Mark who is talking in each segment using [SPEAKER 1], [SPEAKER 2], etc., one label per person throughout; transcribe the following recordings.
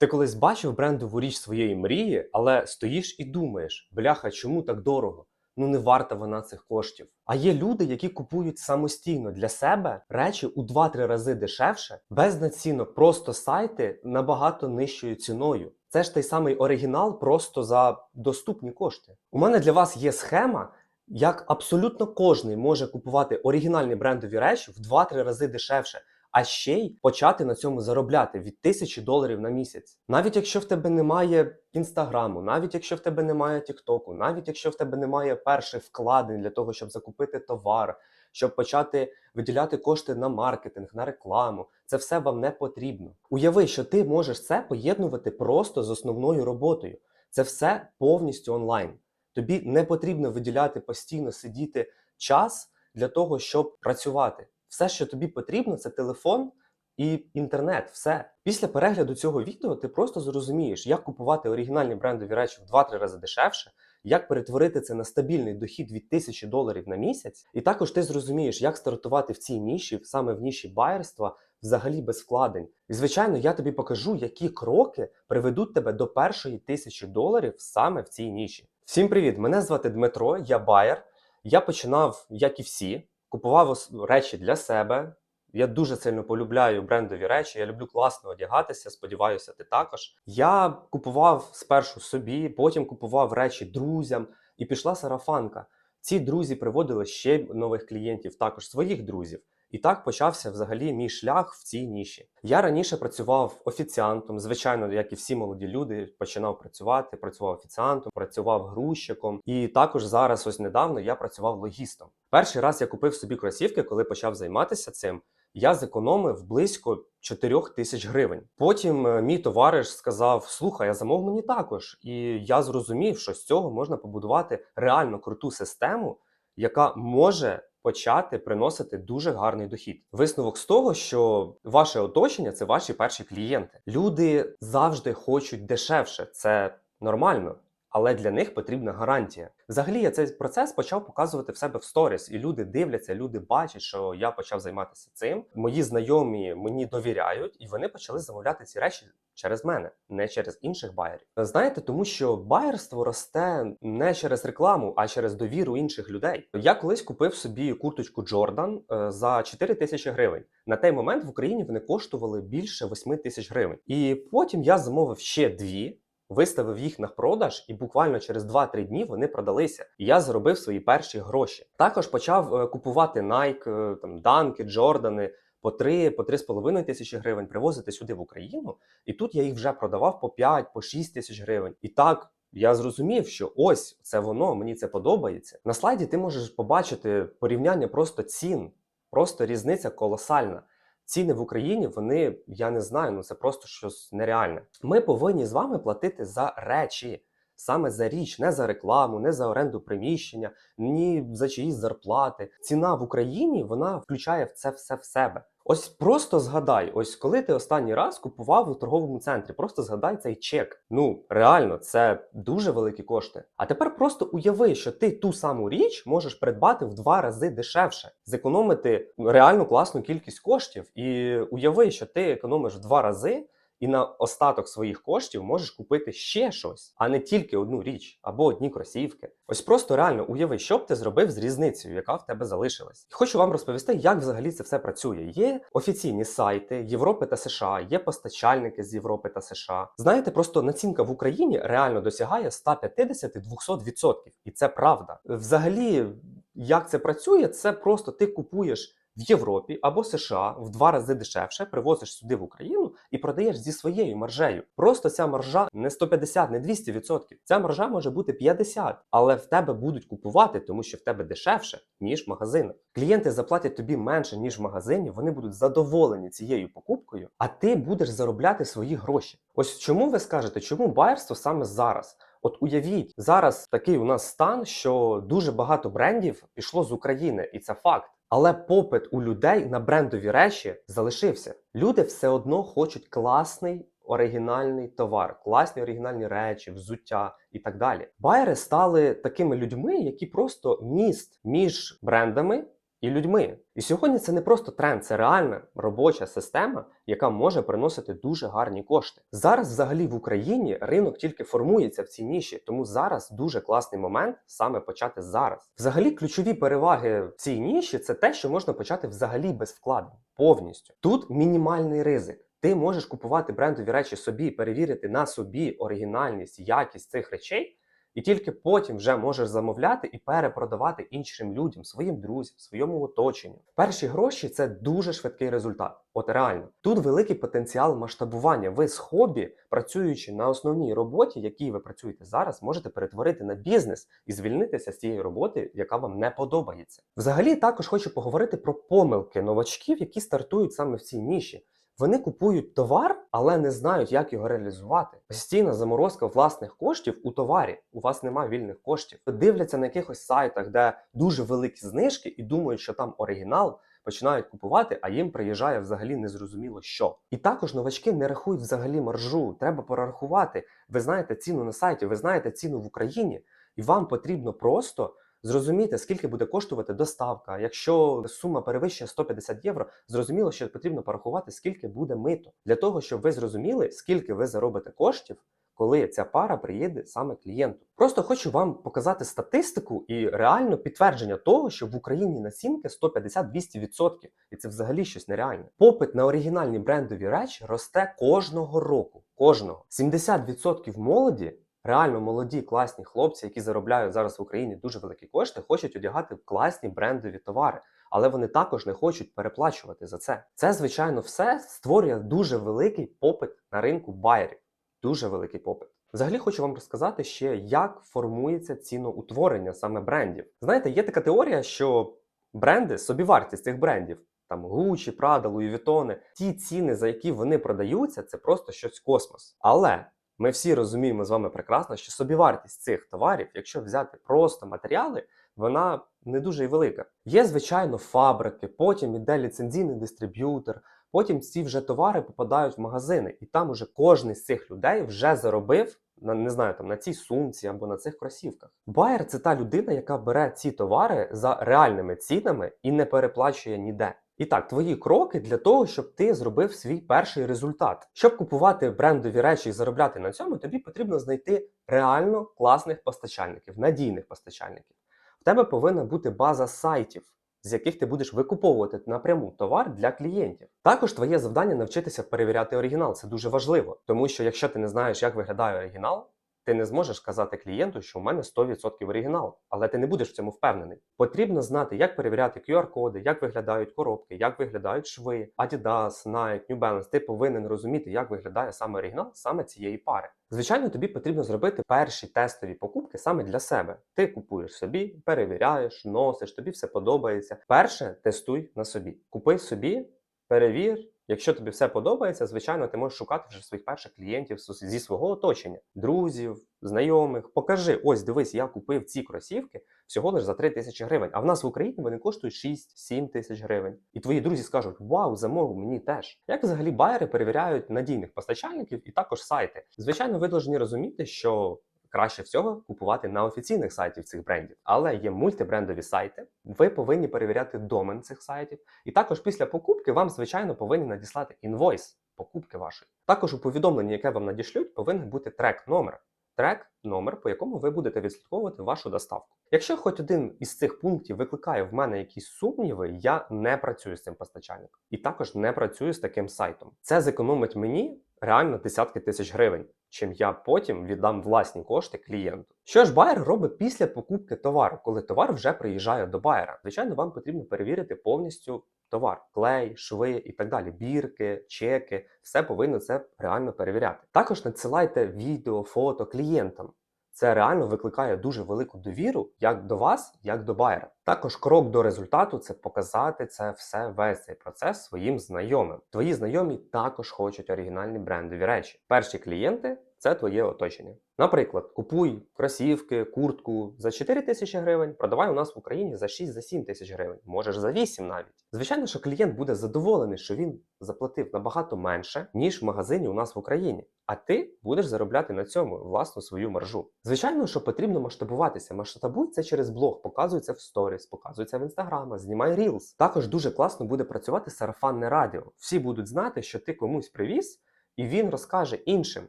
[SPEAKER 1] Ти колись бачив брендову річ своєї мрії, але стоїш і думаєш: бляха, чому так дорого? Ну не варта вона цих коштів. А є люди, які купують самостійно для себе речі у 2-3 рази дешевше, без націнок, просто сайти набагато нижчою ціною. Це ж той самий оригінал, просто за доступні кошти. У мене для вас є схема, як абсолютно кожний може купувати оригінальні брендові речі в 2-3 рази дешевше. А ще й почати на цьому заробляти від тисячі доларів на місяць. Навіть якщо в тебе немає інстаграму, навіть якщо в тебе немає Тіктоку, навіть якщо в тебе немає перших вкладень для того, щоб закупити товар, щоб почати виділяти кошти на маркетинг, на рекламу, це все вам не потрібно. Уяви, що ти можеш це поєднувати просто з основною роботою. Це все повністю онлайн. Тобі не потрібно виділяти постійно сидіти час для того, щоб працювати. Все, що тобі потрібно, це телефон і інтернет. Все. Після перегляду цього відео ти просто зрозумієш, як купувати оригінальні брендові речі в 2-3 рази дешевше, як перетворити це на стабільний дохід від 1000 доларів на місяць. І також ти зрозумієш, як стартувати в цій ніші, саме в ніші байерства, взагалі без вкладень. І звичайно, я тобі покажу, які кроки приведуть тебе до першої тисячі доларів саме в цій ніші. Всім привіт! Мене звати Дмитро, я байер. Я починав, як і всі, купував речі для себе. Я дуже сильно полюбляю брендові речі. Я люблю класно одягатися. Сподіваюся, ти також. Я купував спершу собі, потім купував речі друзям, і пішла сарафанка. Ці друзі приводили ще нових клієнтів, також своїх друзів. І так почався взагалі мій шлях в цій ніші. Я раніше працював офіціантом, звичайно, як і всі молоді люди, починав працювати, працював офіціантом, працював грузчиком. І також зараз, ось недавно, я працював логістом. Перший раз я купив собі кросівки, коли почав займатися цим. Я зекономив близько 4 тисяч гривень. Потім е, мій товариш сказав: Слухай, а замов мені також. І я зрозумів, що з цього можна побудувати реально круту систему, яка може почати приносити дуже гарний дохід. Висновок з того, що ваше оточення це ваші перші клієнти. Люди завжди хочуть дешевше, це нормально. Але для них потрібна гарантія. Взагалі, я цей процес почав показувати в себе в сторіс, і люди дивляться, люди бачать, що я почав займатися цим. Мої знайомі мені довіряють, і вони почали замовляти ці речі через мене, не через інших байерів. Знаєте, тому що байерство росте не через рекламу, а через довіру інших людей. Я колись купив собі курточку Джордан е, за 4 тисячі гривень. На той момент в Україні вони коштували більше 8 тисяч гривень. І потім я замовив ще дві. Виставив їх на продаж, і буквально через 2-3 дні вони продалися. І я заробив свої перші гроші. Також почав е, купувати Nike, е, там Данки, Джордани по 3, по 3,5 тисячі гривень, привозити сюди в Україну. І тут я їх вже продавав по 5, по 6 тисяч гривень. І так я зрозумів, що ось це воно, мені це подобається. На слайді ти можеш побачити порівняння просто цін, просто різниця колосальна. Ціни в Україні, вони, я не знаю, ну це просто щось нереальне. Ми повинні з вами платити за речі, саме за річ, не за рекламу, не за оренду приміщення, ні за чиїсь зарплати. Ціна в Україні вона включає в це все в себе. Ось просто згадай, ось коли ти останній раз купував у торговому центрі, просто згадай цей чек. Ну реально, це дуже великі кошти. А тепер просто уяви, що ти ту саму річ можеш придбати в два рази дешевше, зекономити реально класну кількість коштів, і уяви, що ти економиш в два рази. І на остаток своїх коштів можеш купити ще щось, а не тільки одну річ або одні кросівки. Ось просто реально уяви, що б ти зробив з різницею, яка в тебе залишилась. Хочу вам розповісти, як взагалі це все працює. Є офіційні сайти Європи та США, є постачальники з Європи та США. Знаєте, просто націнка в Україні реально досягає 150-200%. І це правда. Взагалі, як це працює, це просто ти купуєш в Європі або США в два рази дешевше, привозиш сюди в Україну і продаєш зі своєю маржею. Просто ця маржа не 150, не 200%. Ця маржа може бути 50, але в тебе будуть купувати, тому що в тебе дешевше, ніж в магазинах. Клієнти заплатять тобі менше, ніж в магазині, вони будуть задоволені цією покупкою, а ти будеш заробляти свої гроші. Ось чому ви скажете, чому байерство саме зараз? От уявіть, зараз такий у нас стан, що дуже багато брендів пішло з України, і це факт. Але попит у людей на брендові речі залишився. Люди все одно хочуть класний оригінальний товар, класні оригінальні речі, взуття і так далі. Байери стали такими людьми, які просто міст між брендами і людьми. І сьогодні це не просто тренд, це реальна робоча система, яка може приносити дуже гарні кошти. Зараз, взагалі, в Україні ринок тільки формується в цій ніші, тому зараз дуже класний момент саме почати зараз. Взагалі, ключові переваги в цій ніші це те, що можна почати взагалі без вкладень, повністю. Тут мінімальний ризик. Ти можеш купувати брендові речі собі, перевірити на собі оригінальність, якість цих речей. І тільки потім вже можеш замовляти і перепродавати іншим людям, своїм друзям, своєму оточенню. Перші гроші це дуже швидкий результат. От реально, тут великий потенціал масштабування. Ви з хобі, працюючи на основній роботі, якій ви працюєте зараз, можете перетворити на бізнес і звільнитися з тієї роботи, яка вам не подобається. Взагалі, також хочу поговорити про помилки новачків, які стартують саме в цій ніші. Вони купують товар, але не знають, як його реалізувати. Постійна заморозка власних коштів у товарі. У вас немає вільних коштів. Дивляться на якихось сайтах, де дуже великі знижки, і думають, що там оригінал. Починають купувати, а їм приїжджає взагалі незрозуміло що. І також новачки не рахують взагалі маржу. Треба порахувати. Ви знаєте ціну на сайті, ви знаєте ціну в Україні, і вам потрібно просто зрозуміти, скільки буде коштувати доставка. Якщо сума перевищує 150 євро, зрозуміло, що потрібно порахувати, скільки буде мито, для того, щоб ви зрозуміли, скільки ви заробите коштів. Коли ця пара приїде саме клієнту, просто хочу вам показати статистику і реально підтвердження того, що в Україні націнки 150-200%, і це взагалі щось нереальне. Попит на оригінальні брендові речі росте кожного року. Кожного 70% молоді реально молоді, класні хлопці, які заробляють зараз в Україні дуже великі кошти, хочуть одягати класні брендові товари. Але вони також не хочуть переплачувати за це. Це, звичайно, все створює дуже великий попит на ринку байерів. Дуже великий попит. Взагалі хочу вам розказати ще, як формується ціноутворення саме брендів. Знаєте, є така теорія, що бренди, собівартість цих брендів, там Gucci, Prada, Louis Vuitton, ті ціни, за які вони продаються, це просто щось космос. Але ми всі розуміємо з вами прекрасно, що собівартість цих товарів, якщо взяти просто матеріали, вона не дуже і велика. Є, звичайно, фабрики, потім іде ліцензійний дистриб'ютор, потім ці вже товари попадають в магазини, і там уже кожен з цих людей вже заробив на не знаю, там на цій сумці або на цих кросівках. Байер це та людина, яка бере ці товари за реальними цінами і не переплачує ніде. І так, твої кроки для того, щоб ти зробив свій перший результат. Щоб купувати брендові речі і заробляти на цьому, тобі потрібно знайти реально класних постачальників, надійних постачальників. В тебе повинна бути база сайтів, з яких ти будеш викуповувати напряму товар для клієнтів. Також твоє завдання навчитися перевіряти оригінал. Це дуже важливо, тому що якщо ти не знаєш, як виглядає оригінал, ти не зможеш сказати клієнту, що у мене 100% оригінал, але ти не будеш в цьому впевнений. Потрібно знати, як перевіряти QR-коди, як виглядають коробки, як виглядають шви, Adidas, Nike, New Balance. Ти повинен розуміти, як виглядає саме оригінал саме цієї пари. Звичайно, тобі потрібно зробити перші тестові покупки саме для себе. Ти купуєш собі, перевіряєш, носиш, тобі все подобається. Перше тестуй на собі. Купи собі, перевір. Якщо тобі все подобається, звичайно, ти можеш шукати вже своїх перших клієнтів зі свого оточення, друзів, знайомих. Покажи, ось дивись, я купив ці кросівки всього лише за 3 тисячі гривень. А в нас в Україні вони коштують 6-7 тисяч гривень. І твої друзі скажуть: Вау, замов мені теж. Як взагалі байери перевіряють надійних постачальників і також сайти? Звичайно, ви повинні розуміти, що краще всього купувати на офіційних сайтів цих брендів. Але є мультибрендові сайти. Ви повинні перевіряти домен цих сайтів. І також після покупки вам, звичайно, повинні надіслати інвойс покупки вашої. Також у повідомленні, яке вам надішлють, повинен бути трек номер. Трек номер, по якому ви будете відслідковувати вашу доставку. Якщо хоч один із цих пунктів викликає в мене якісь сумніви, я не працюю з цим постачальником і також не працюю з таким сайтом. Це зекономить мені реально десятки тисяч гривень, чим я потім віддам власні кошти клієнту. Що ж байер робить після покупки товару, коли товар вже приїжджає до байера? Звичайно, вам потрібно перевірити повністю товар, клей, шви і так далі, бірки, чеки, все повинно це реально перевіряти. Також надсилайте відео, фото клієнтам. Це реально викликає дуже велику довіру як до вас, як до байера. Також крок до результату це показати це все весь цей процес своїм знайомим. Твої знайомі також хочуть оригінальні брендові речі. Перші клієнти це твоє оточення. Наприклад, купуй кросівки, куртку за 4 тисячі гривень, продавай у нас в Україні за 6-7 тисяч гривень, можеш за 8 навіть. Звичайно, що клієнт буде задоволений, що він заплатив набагато менше, ніж в магазині у нас в Україні. А ти будеш заробляти на цьому власну свою маржу. Звичайно, що потрібно масштабуватися. Масштабуй це через блог, показується в сторіс, показується в інстаграма, знімай рілс. Також дуже класно буде працювати сарафанне радіо. Всі будуть знати, що ти комусь привіз. І він розкаже іншим,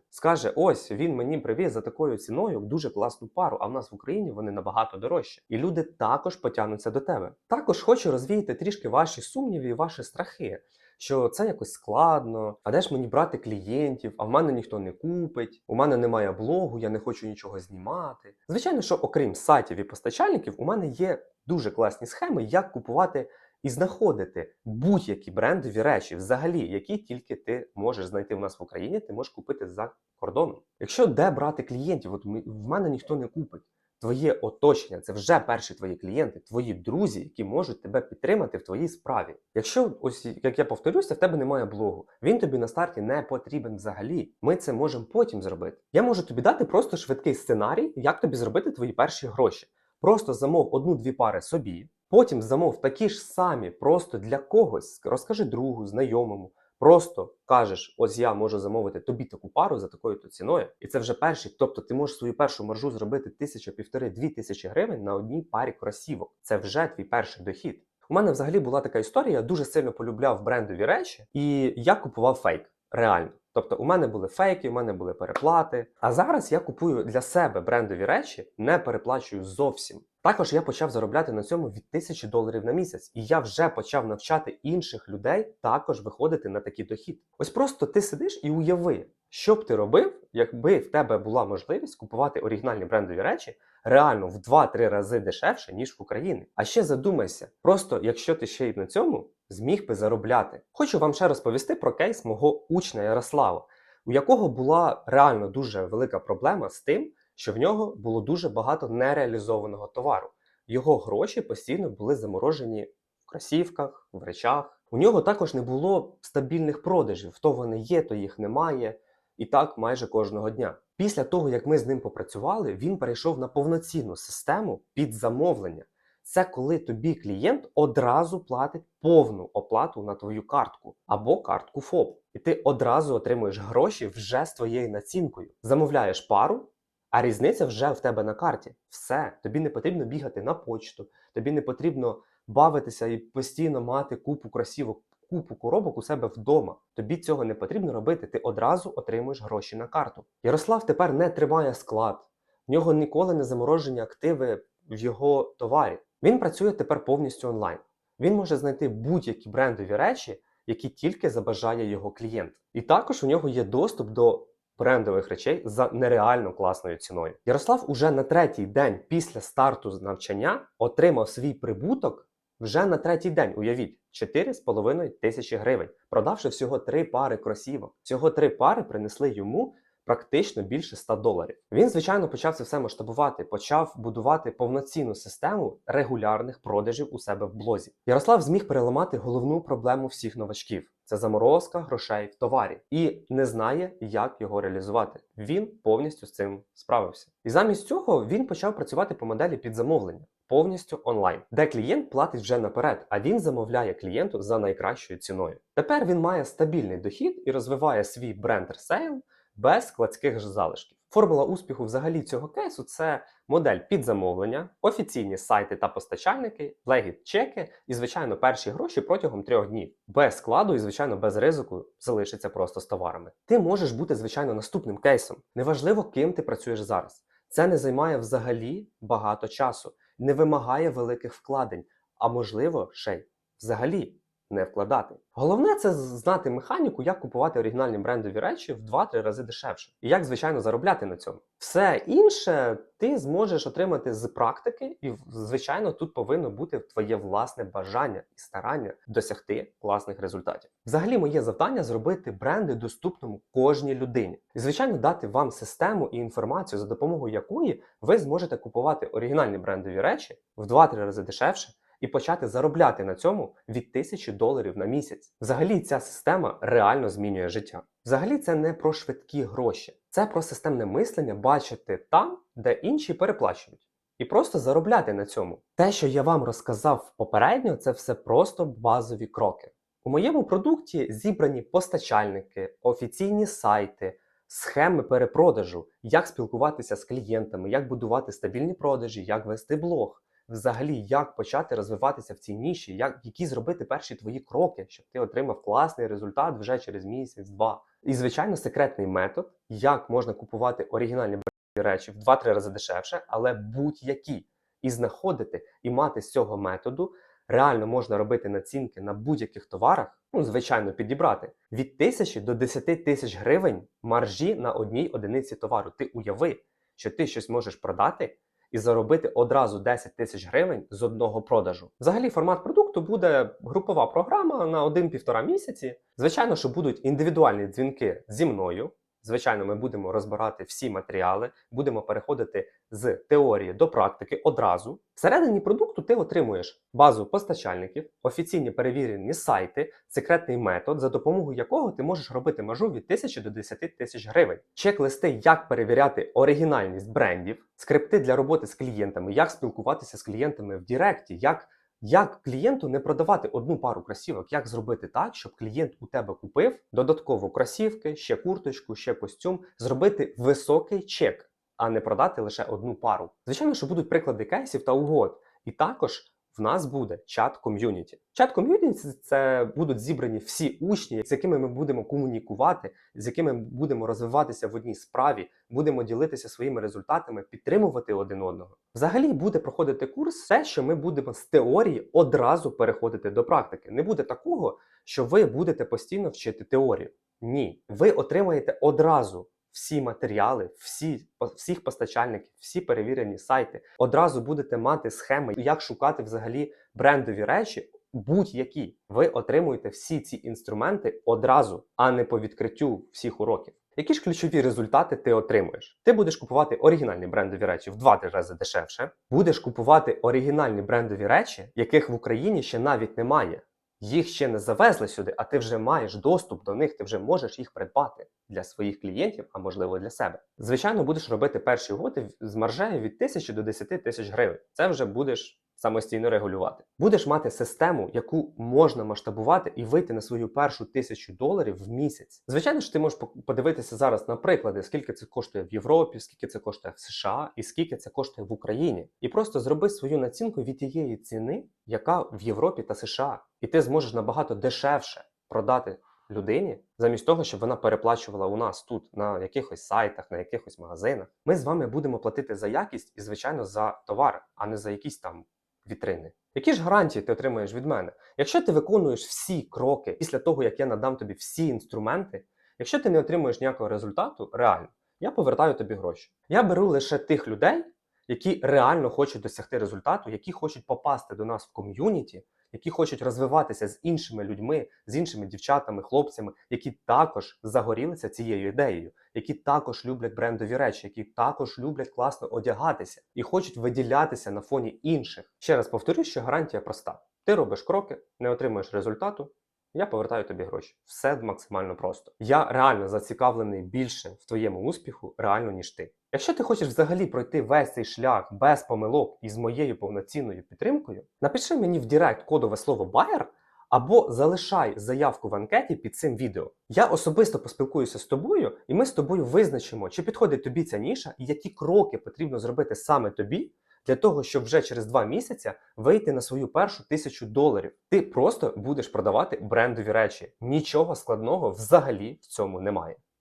[SPEAKER 1] скаже: ось він мені привіз за такою ціною дуже класну пару. А в нас в Україні вони набагато дорожчі. І люди також потягнуться до тебе. Також хочу розвіяти трішки ваші сумніви і ваші страхи. Що це якось складно, а де ж мені брати клієнтів, а в мене ніхто не купить, у мене немає блогу, я не хочу нічого знімати. Звичайно, що окрім сайтів і постачальників, у мене є дуже класні схеми, як купувати і знаходити будь-які брендові речі, взагалі, які тільки ти можеш знайти в нас в Україні, ти можеш купити за кордоном. Якщо де брати клієнтів, от в мене ніхто не купить. Твоє оточення це вже перші твої клієнти, твої друзі, які можуть тебе підтримати в твоїй справі. Якщо ось як я повторюся, в тебе немає блогу, він тобі на старті не потрібен взагалі. Ми це можемо потім зробити. Я можу тобі дати просто швидкий сценарій, як тобі зробити твої перші гроші. Просто замов одну-дві пари собі, потім замов такі ж самі, просто для когось. Розкажи другу, знайомому. Просто кажеш, ось я можу замовити тобі таку пару за такою то ціною, і це вже перший. Тобто ти можеш свою першу маржу зробити тисяча, півтори, дві тисячі гривень на одній парі кросівок. Це вже твій перший дохід. У мене взагалі була така історія. Я дуже сильно полюбляв брендові речі, і я купував фейк. Реально. Тобто, у мене були фейки, у мене були переплати. А зараз я купую для себе брендові речі, не переплачую зовсім. Також я почав заробляти на цьому від тисячі доларів на місяць, і я вже почав навчати інших людей також виходити на такий дохід. Ось просто ти сидиш і уяви, що б ти робив, якби в тебе була можливість купувати оригінальні брендові речі реально в 2-3 рази дешевше, ніж в Україні. А ще задумайся, просто якщо ти ще й на цьому зміг би заробляти. Хочу вам ще розповісти про кейс мого учня Ярослава, у якого була реально дуже велика проблема з тим, що в нього було дуже багато нереалізованого товару. Його гроші постійно були заморожені в кросівках, в речах. У нього також не було стабільних продажів. То вони є, то їх немає. І так майже кожного дня. Після того, як ми з ним попрацювали, він перейшов на повноцінну систему під замовлення. Це коли тобі клієнт одразу платить повну оплату на твою картку або картку ФОП. І ти одразу отримуєш гроші вже з твоєю націнкою. Замовляєш пару, а різниця вже в тебе на карті. Все, тобі не потрібно бігати на почту, тобі не потрібно бавитися і постійно мати купу красівок, купу коробок у себе вдома. Тобі цього не потрібно робити. Ти одразу отримуєш гроші на карту. Ярослав тепер не тримає склад, в нього ніколи не заморожені активи в його товарі. Він працює тепер повністю онлайн. Він може знайти будь-які брендові речі, які тільки забажає його клієнт. І також у нього є доступ до брендових речей за нереально класною ціною. Ярослав уже на третій день після старту навчання отримав свій прибуток вже на третій день. Уявіть, 4,5 тисячі гривень, продавши всього три пари кросівок. Цього три пари принесли йому. Практично більше 100 доларів. Він, звичайно, почав це все масштабувати, почав будувати повноцінну систему регулярних продажів у себе в блозі. Ярослав зміг переламати головну проблему всіх новачків: це заморозка грошей в товарі, і не знає, як його реалізувати. Він повністю з цим справився. І замість цього він почав працювати по моделі під замовлення. Повністю онлайн, де клієнт платить вже наперед, а він замовляє клієнту за найкращою ціною. Тепер він має стабільний дохід і розвиває свій бренд ресейл без складських ж залишків. Формула успіху взагалі цього кейсу це модель під замовлення, офіційні сайти та постачальники, легіт чеки і, звичайно, перші гроші протягом трьох днів. Без складу і, звичайно, без ризику залишиться просто з товарами. Ти можеш бути, звичайно, наступним кейсом. Неважливо, ким ти працюєш зараз. Це не займає взагалі багато часу, не вимагає великих вкладень, а можливо, ще й взагалі не вкладати. Головне це знати механіку, як купувати оригінальні брендові речі в 2-3 рази дешевше, і як, звичайно, заробляти на цьому. Все інше ти зможеш отримати з практики, і, звичайно, тут повинно бути твоє власне бажання і старання досягти класних результатів. Взагалі, моє завдання зробити бренди доступними кожній людині, і, звичайно, дати вам систему і інформацію, за допомогою якої ви зможете купувати оригінальні брендові речі в 2-3 рази дешевше і почати заробляти на цьому від тисячі доларів на місяць. Взагалі, ця система реально змінює життя. Взагалі, це не про швидкі гроші, це про системне мислення бачити там, де інші переплачують. І просто заробляти на цьому. Те, що я вам розказав попередньо, це все просто базові кроки. У моєму продукті зібрані постачальники, офіційні сайти, схеми перепродажу, як спілкуватися з клієнтами, як будувати стабільні продажі, як вести блог. Взагалі, як почати розвиватися в цій ніші, як які зробити перші твої кроки, щоб ти отримав класний результат вже через місяць-два. І звичайно, секретний метод, як можна купувати оригінальні речі в 2-3 рази дешевше, але будь-які, і знаходити і мати з цього методу. Реально можна робити націнки на будь-яких товарах, ну звичайно, підібрати від тисячі до 10 тисяч гривень маржі на одній одиниці товару. Ти уяви, що ти щось можеш продати і заробити одразу 10 тисяч гривень з одного продажу. Взагалі, формат продукту буде групова програма на 1-1,5 місяці. Звичайно, що будуть індивідуальні дзвінки зі мною. Звичайно, ми будемо розбирати всі матеріали, будемо переходити з теорії до практики одразу. Всередині продукту ти отримуєш базу постачальників, офіційні перевірені сайти, секретний метод, за допомогою якого ти можеш робити маржу від 1000 до 10 тисяч гривень, чек-листи, як перевіряти оригінальність брендів, скрипти для роботи з клієнтами, як спілкуватися з клієнтами в Діректі, як як клієнту не продавати одну пару кросівок, як зробити так, щоб клієнт у тебе купив додатково кросівки, ще курточку, ще костюм, зробити високий чек, а не продати лише одну пару. Звичайно, що будуть приклади кейсів та угод, і також. В нас буде чат ком'юніті. Чат ком'юніті це будуть зібрані всі учні, з якими ми будемо комунікувати, з якими ми будемо розвиватися в одній справі, будемо ділитися своїми результатами, підтримувати один одного. Взагалі буде проходити курс, те, що ми будемо з теорії одразу переходити до практики. Не буде такого, що ви будете постійно вчити теорію. Ні, ви отримаєте одразу всі матеріали, всі всіх постачальників, всі перевірені сайти. Одразу будете мати схеми, як шукати взагалі брендові речі. Будь-які ви отримуєте всі ці інструменти одразу, а не по відкриттю всіх уроків. Які ж ключові результати ти отримуєш? Ти будеш купувати оригінальні брендові речі в 2-3 рази дешевше. Будеш купувати оригінальні брендові речі, яких в Україні ще навіть немає. Їх ще не завезли сюди, а ти вже маєш доступ до них, ти вже можеш їх придбати для своїх клієнтів, а можливо для себе. Звичайно, будеш робити перші угоди з маржею від 1000 до 10 тисяч гривень. Це вже будеш самостійно регулювати. Будеш мати систему, яку можна масштабувати і вийти на свою першу тисячу доларів в місяць. Звичайно ж, ти можеш подивитися зараз на приклади, скільки це коштує в Європі, скільки це коштує в США і скільки це коштує в Україні. І просто зроби свою націнку від тієї ціни, яка в Європі та США, і ти зможеш набагато дешевше продати. Людині, замість того, щоб вона переплачувала у нас тут на якихось сайтах, на якихось магазинах, ми з вами будемо платити за якість і, звичайно, за товар, а не за якісь там вітрини. Які ж гарантії ти отримаєш від мене? Якщо ти виконуєш всі кроки після того, як я надам тобі всі інструменти, якщо ти не отримуєш ніякого результату, реально, я повертаю тобі гроші. Я беру лише тих людей, які реально хочуть досягти результату, які хочуть попасти до нас в ком'юніті, які хочуть розвиватися з іншими людьми, з іншими дівчатами, хлопцями, які також загорілися цією ідеєю, які також люблять брендові речі, які також люблять класно одягатися і хочуть виділятися на фоні інших. Ще раз повторюю, що гарантія проста: ти робиш кроки, не отримуєш результату. Я повертаю тобі гроші. Все максимально просто. Я реально зацікавлений більше в твоєму успіху, реально, ніж ти. Якщо ти хочеш взагалі пройти весь цей шлях без помилок і з моєю повноцінною підтримкою, напиши мені в Директ кодове слово Buyer або залишай заявку в анкеті під цим відео. Я особисто поспілкуюся з тобою, і ми з тобою визначимо, чи підходить тобі ця ніша і які кроки потрібно зробити саме тобі. Для того, щоб вже через два місяці вийти на свою першу тисячу доларів, ти просто будеш продавати брендові речі. Нічого складного взагалі в цьому немає.